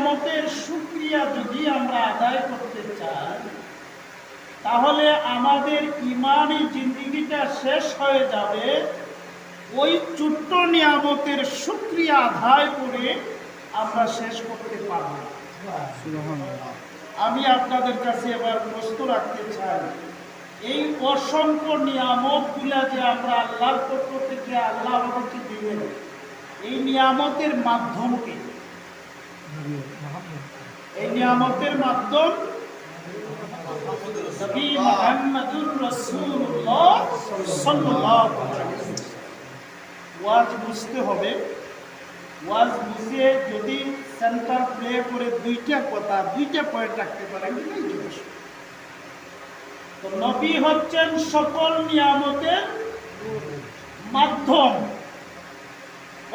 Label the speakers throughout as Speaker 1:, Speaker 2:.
Speaker 1: নিয়ামতের সুক্রিয়া যদি আমরা আদায় করতে চাই তাহলে আমাদের ইমানি জিন্দিগিটা শেষ হয়ে যাবে ওই ছোট্ট নিয়ামতের সুক্রিয়া আদায় করে আমরা শেষ করতে পারব আমি আপনাদের কাছে এবার প্রশ্ন রাখতে চাই এই অসংখ্য নিয়ামতগুলা যে আমরা আল্লাহর পক্ষ থেকে আল্লাহ আমাদেরকে দিবেন এই নিয়ামতের মাধ্যম কি? এই নিয়ামতের মাধ্যম। ওয়াজ বুঝতে হবে। ওয়াজ বুঝে যদি সেন্টার প্লে করে দুইটা কথা, দুইটা পয়েন্ট রাখতে পারেন তো নবী হচ্ছেন সকল নিয়ামতের মাধ্যম।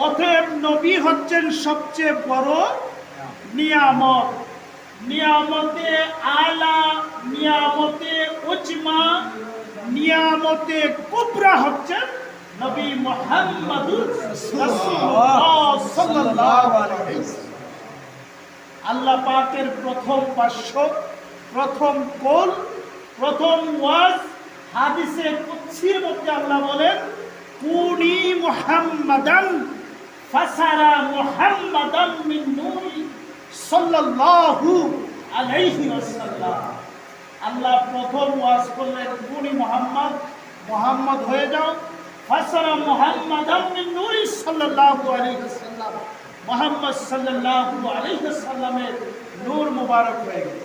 Speaker 1: অতএব নবী হচ্ছেন সবচেয়ে বড় নিয়ামত। নিয়ামতে আলা, নিয়ামতে উজমা, নিয়ামতে কুবরা হচ্ছেন নবী আলাইহি আল্লাহ পাকের প্রথম পার্শ্ব, প্রথম কোল, প্রথম ওয়াজ হাদিসে কুৎসির মধ্যে আল্লাহ বলেন, কুনি মুহাম্মাদান, ফাসারা মুহাম্মাদান মিন নূরি সাল্লাল্লাহু আলাইহি ওয়াসাল্লাম। আল্লাহ প্রথম ওয়াজ করলেন কুনি মুহাম্মদ মুহাম্মদ হয়ে যাও। ফাসারা মুহাম্মাদান মিন নূরি সাল্লাল্লাহু আলাইহি ওয়াসাল্লাম। মোহাম্মদ সাল্লাল্লাহু আলাইহি সাল্লামের নূর মুবারক হয়ে গেল।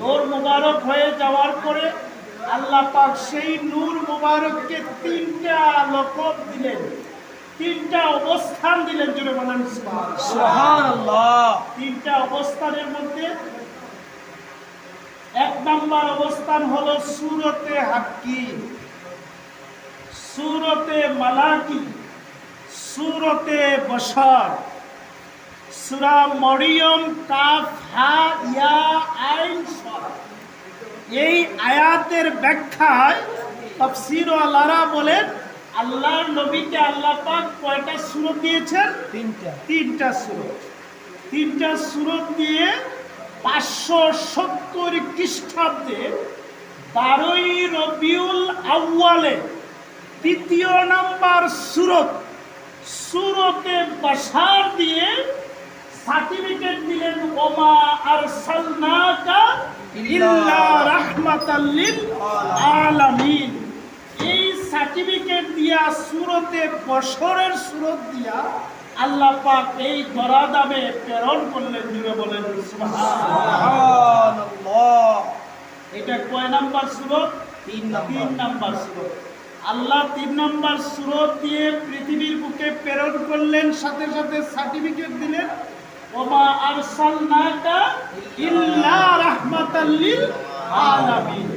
Speaker 1: নূর মুবারক হয়ে যাওয়ার পরে আল্লাহ পাক সেই নূর মুবারককে তিনটা লকব দিলেন। তিনটা অবস্থান দিলেন জুড়ে বলেন তিনটা অবস্থানের মধ্যে এক নম্বর অবস্থান হলো সুরতে হাক্কি সুরতে মালাকি সুরতে বসর সুরা মরিয়ম কাফ হা ইয়া আইন এই আয়াতের ব্যাখ্যায় তফসির আল্লাহরা বলেন আল্লাহর নবীকে আল্লাহ পাক কয়টা সুরত দিয়েছেন?
Speaker 2: তিনটা।
Speaker 1: তিনটা সুরত। তিনটা সুরত দিয়ে পাঁচশো সত্তর খ্রিস্টাব্দে বারোই রবিউল আউয়ালে তৃতীয় নাম্বার সুরত সুরতে বাসার দিয়ে সার্টিফিকেট দিলেন ওমা আর সালনাকা ইল্লা রাহমাতাল লিল আলামিন। সার্টিফিকেট দিয়া, সুরতে বছরের সুরত দিয়া আল্লাহ পাক এই দরাদামে প্রেরণ করলেন, জুড়ে বলেন এটা কয় নাম্বার সুরত?
Speaker 2: তিন।
Speaker 1: তিন নাম্বার সুরত। আল্লাহ তিন নাম্বার সুরত দিয়ে পৃথিবীর বুকে প্রেরণ করলেন, সাথে সাথে সার্টিফিকেট দিলেন, ওমা আরসালনাকা ইল্লা রাহমাতাল লিল আলামিন।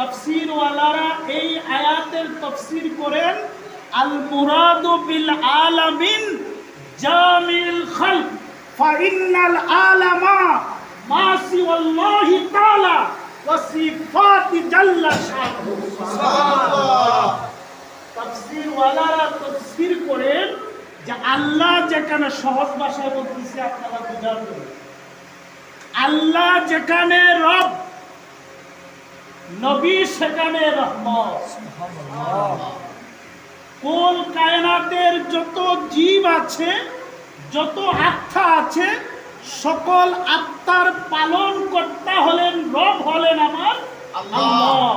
Speaker 1: তাফসীর ওয়ালারা এই আয়াতের তাফসীর করেন আল মুরাদু বিল আলামিন জামিল খালক। ফাইন্নাল আলামা মা সিওয়াল্লাহি তাআলা ওয়া সিফাতি জাল্লা শাহু তাফসীর ওয়ালারা তাফসীর করেন যে আল্লাহ যেখানে সহজ ভাষায় বলতেছে আপনারা বুঝার আল্লাহ যেখানে রব নবী সেখানে রহমত। কোন কায়নাতের যত জীব আছে যত আত্মা আছে সকল আত্মার পালন কর্তা হলেন রব হলেন আমার আল্লাহ।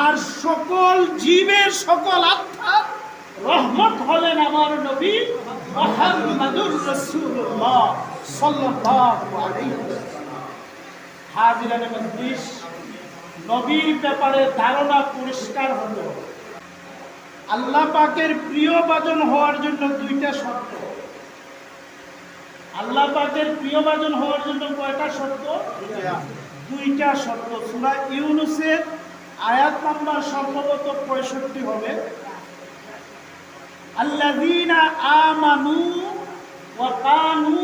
Speaker 1: আর সকল জীবের সকল আত্মা রহমত হলেন আমার নবী মুহাম্মাদুর রাসূলুল্লাহ সাল্লাল্লাহু আলাইহি হাজিরানে মজলিস নবীর ব্যাপারে ধারণা পরিষ্কার হলো। আল্লাহ পাকের প্রিয় বাজন হওয়ার জন্য দুইটা শর্ত। আল্লাহ পাকের প্রিয় বাজন হওয়ার জন্য কয়টা শর্ত? দুইটা। শর্ত। সূরা ইউনুসের আয়াত নাম্বার সম্ভবত পঁয়ষট্টি হবে। আল্লাযীনা আমানু ওয়া কানু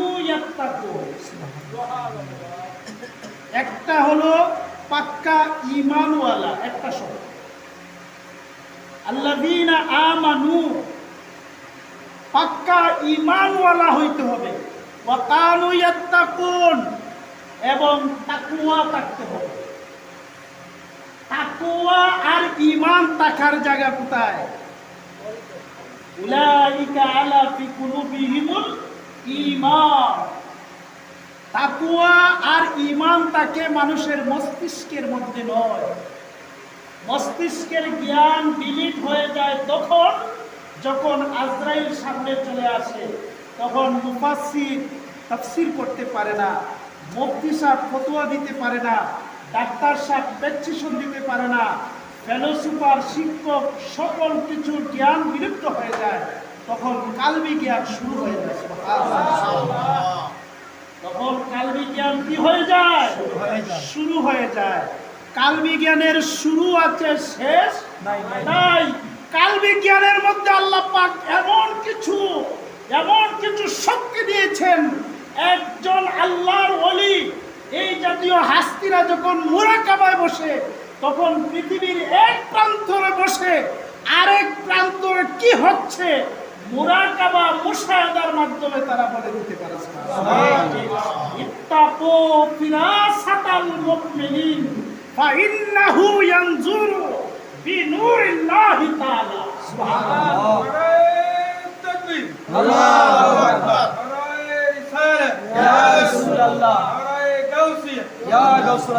Speaker 1: একটা হলো পাক্কা ইমানওয়ালা একটা শব্দ। আল্লাযীনা আমানু, পাক্কা ঈমানওয়ালা হইতে হবে। ওয়াকানু ইয়াত্তাকুন, এবং তাকুয়া থাকতে হবে। তাকুয়া আর ঈমান থাকার জায়গা কোথায়? উলাইকা আলা ফি কুলুবিহিমুল ঈমান। তাকুয়া আর ইমান তাকে মানুষের মস্তিষ্কের মধ্যে নয়। মস্তিষ্কের জ্ঞান ডিলিট হয়ে যায় তখন, যখন আজরাইল সামনে চলে আসে, তখন মুফাসির তাফসির করতে পারে না মুফতি সাহেব ফতোয়া দিতে পারে না, ডাক্তার সাহেব প্রেসক্রিপশন দিতে পারে না ফেলোসিপার শিক্ষক সকল কিছুর জ্ঞান বিলুপ্ত হয়ে যায়, তখন কালবি জ্ঞান শুরু হয়ে যায় তখন কালবি জ্ঞান কি হয়ে যায়? শুরু হয়ে যায়। কালবি জ্ঞানের শুরু আছে শেষ নাই কালবি জ্ঞানের মধ্যে আল্লাহ পাক এমন কিছু এমন কিছু শক্তি দিয়েছেন। একজন আল্লাহর ওলি এই জাতীয় হাস্তিরা যখন মুরাকাবায় বসে তখন পৃথিবীর এক প্রান্তরে বসে আরেক প্রান্তরে কি হচ্ছে? বা মুশাহাদার মাধ্যমে তারা বলে দিতে পারে ইত্তাকু ফিরাসাতাল মুমিনিন ফাইন্নাহু ইয়ানজুরু বিনুরিল্লাহি তাআলা। সুবহানাল্লাহ।
Speaker 2: তাকবীর আল্লাহু আকবার। নারায়ে রিসালাত ইয়া রাসূলুল্লাহ। নারায়ে গাউসিয়া। ইয়া গাউসুল